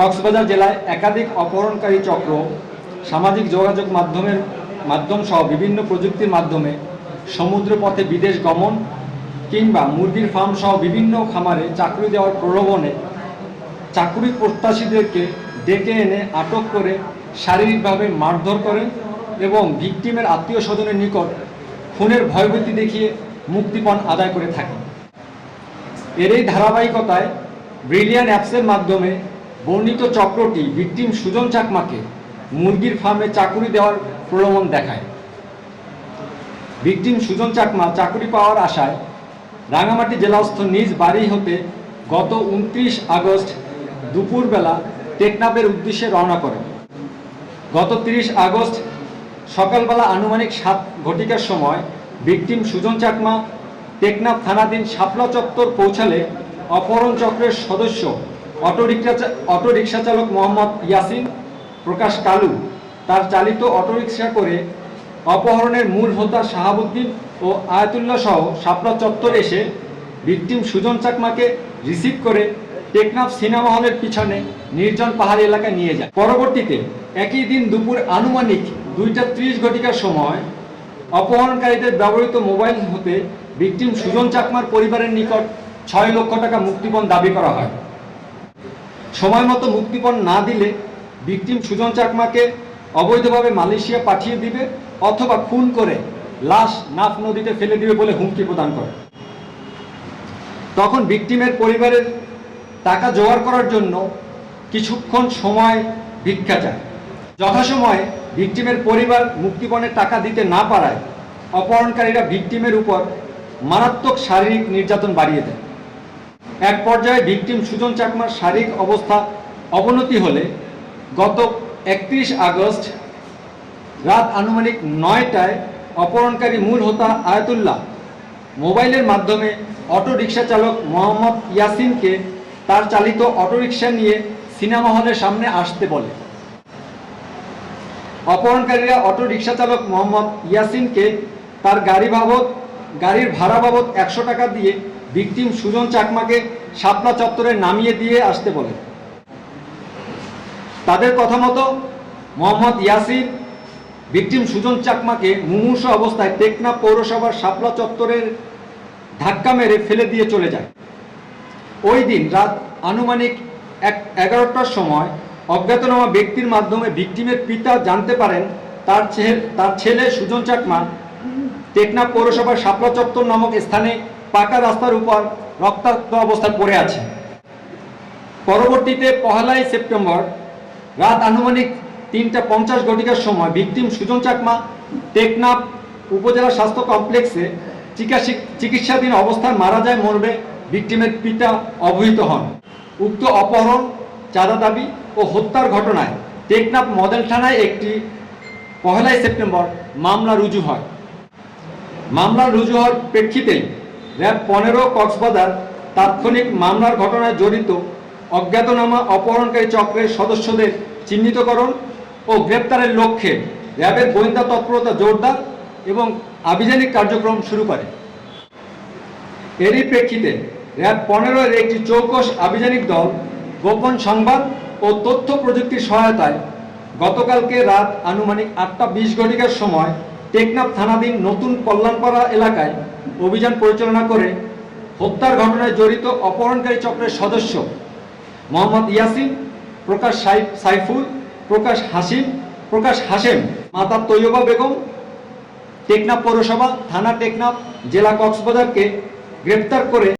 কক্সবাজার জেলায় একাধিক অপহরণকারী চক্র, সামাজিক যোগাযোগ মাধ্যমের মাধ্যম সহ বিভিন্ন প্রযুক্তির মাধ্যমে সমুদ্রপথে বিদেশ গমন কিংবা মুরগির ফার্ম সহ বিভিন্ন খামারে চাকরি দেওয়ার প্রলোভনে চাকরি প্রত্যাশীদেরকে ডেকে এনে আটক করে শারীরিকভাবে মারধর করেন এবং ভিকটিমের আত্মীয় স্বজনের নিকট খুনের ভয়ভীতি দেখিয়ে মুক্তিপণ আদায় করে থাকে। এর এই ধারাবাহিকতায় ব্রিলিয়ান অ্যাপসের মাধ্যমে বর্ণিত চক্রটি ভিকটিম সুজন চাকমাকে মুরগির ফার্মে চাকুরি দেওয়ার প্রলোভন দেখায়। ভিকটিম সুজন চাকমা চাকুরি পাওয়ার আশায় রাঙামাটি জেলাস্থ নিজ বাড়ি হতে গত উনত্রিশ আগস্ট দুপুরবেলা টেকনাফের উদ্দেশ্যে রওনা করেন। গত তিরিশ আগস্ট সকালবেলা আনুমানিক সাত ঘটিকার সময় ভিকটিম সুজন চাকমা টেকনাফ থানাধীন শাপলা চত্বর পৌঁছালে অপহরণ চক্রের সদস্য অটোরিক্সা অটোরিকশা চালক মোহাম্মদ ইয়াসিন প্রকাশ কালু তার চালিত অটোরিকশা করে অপহরণের মূল হোতা শাহাবুদ্দিন ও আয়াতুল্লাহ সহ শাপলা চত্বর এসে ভিকটিম সুজন চাকমাকে রিসিভ করে টেকনাফ সিনেমা হলের পিছনে নির্জন পাহাড়ি এলাকায় নিয়ে যায়। পরবর্তীতে একই দিন দুপুর আনুমানিক দুইটা ত্রিশ ঘটিকার সময় অপহরণকারীদের ব্যবহৃত মোবাইল হতে ভিকটিম সুজন চাকমার পরিবারের নিকট ছয় লক্ষ টাকা মুক্তিপণ দাবি করা হয়। সময় মতো মুক্তিপণ না দিলে ভিকটিম সুজন চাকমাকে অবৈধভাবে মালয়েশিয়া পাঠিয়ে দিবে অথবা খুন করে লাশ নাফ নদীতে ফেলে দিবে বলে হুমকি প্রদান করে। তখন ভিকটিমের পরিবারের টাকা জোগাড় করার জন্য কিছুক্ষণ সময় ভিক্ষা চায়। যথাসময়ে ভিকটিমের পরিবার মুক্তিপণের টাকা দিতে না পারায় অপহরণকারীরা ভিকটিমের উপর মারাত্মক শারীরিক নির্যাতন বাড়িয়ে দেয়। এক পর্যায়ে ভিকটিম সুজন চাকমার শারীরিক অবস্থা অবনতি হলে গত একত্রিশ আগস্ট রাত আনুমানিক নয়টায় অপহরণকারী মূল হোতা আয়াতুল্লাহ মোবাইলের মাধ্যমে অটো রিক্সা চালক মোহাম্মদ ইয়াসিনকে তার চালিত অটোরিকশা নিয়ে সিনেমা হলের সামনে আসতে বলে। অপহরণকারীরা অটো রিক্সা চালক মোহাম্মদ ইয়াসিনকে তার গাড়ি বাবদ, গাড়ির ভাড়া বাবদ একশো টাকা দিয়ে ভিকটিম সুজন চাকমাকে শাপলা চত্বরে নামিয়ে দিয়ে আসতে বলে তাদের কথা মতো মোহাম্মদ ইয়াসিন ভিকটিম সুজন চাকমাকে মুমূর্ষ অবস্থায় টেকনাফ পৌরসভার শাপলা চত্বরের ধাক্কা মেরে ফেলে দিয়ে চলে যায়। ওই দিন রাত আনুমানিক এক এগারোটার সময় অজ্ঞাতনামা ব্যক্তির মাধ্যমে ভিকটিমের পিতা জানতে পারেন তার ছেলে তার ছেলে সুজন চাকমা টেকনা পৌরসভার শাপলা চত্বর নামক স্থানে পাকা রাস্তার উপর রক্তাক্ত অবস্থায় পড়ে আছে। পরবর্তীতে পহেলাই সেপ্টেম্বর, রাত আনুমানিক তিনটা পঞ্চাশ ঘটিকার সময় ভিকটিম সুজন চাকমা টেকনাফ উপজেলা স্বাস্থ্য কমপ্লেক্সে চিকিৎসাধীন অবস্থায় মারা যায় মর্মে ভিকটিমের পিতা অবহিত হন। উক্ত অপহরণ, চাঁদা দাবি ও হত্যার ঘটনায় টেকনাফ মডেল থানায় একটি পহেলাই সেপ্টেম্বর মামলা রুজু হয়। মামলা রুজু হওয়ার প্রেক্ষিতেই র্যাব পনেরো কক্সবাজার তাৎক্ষণিক মামলার ঘটনায় জড়িত অজ্ঞাতনামা অপহরণকারী চক্রের সদস্যদের চিহ্নিতকরণ ও গ্রেপ্তারের লক্ষ্যে র্যাবের গোয়েন্দা তৎপরতা জোরদার এবং আভিযানিক কার্যক্রম শুরু করে। এরই প্রেক্ষিতে র্যাব পনেরোর একটি চৌকস আভিযানিক দল গোপন সংবাদ ও তথ্য প্রযুক্তির সহায়তায় গতকালকে রাত আনুমানিক আটটা বিশ ঘটিকার সময় টেকনাফ থানাধীন নতুন কল্যাণপাড়া এলাকায় অভিযান পরিচালনা করে হত্যার ঘটনায় জড়িত অপহরণকারী চক্রের সদস্য মোহাম্মদ ইয়াসিন, প্রকাশ সাইফ সাইফুল, প্রকাশ হাসিম, প্রকাশ হাসেম, মাতা তৈয়বা বেগম, টেকনাফ পৌরসভা, থানা টেকনাফ, জেলা কক্সবাজারকে গ্রেপ্তার করে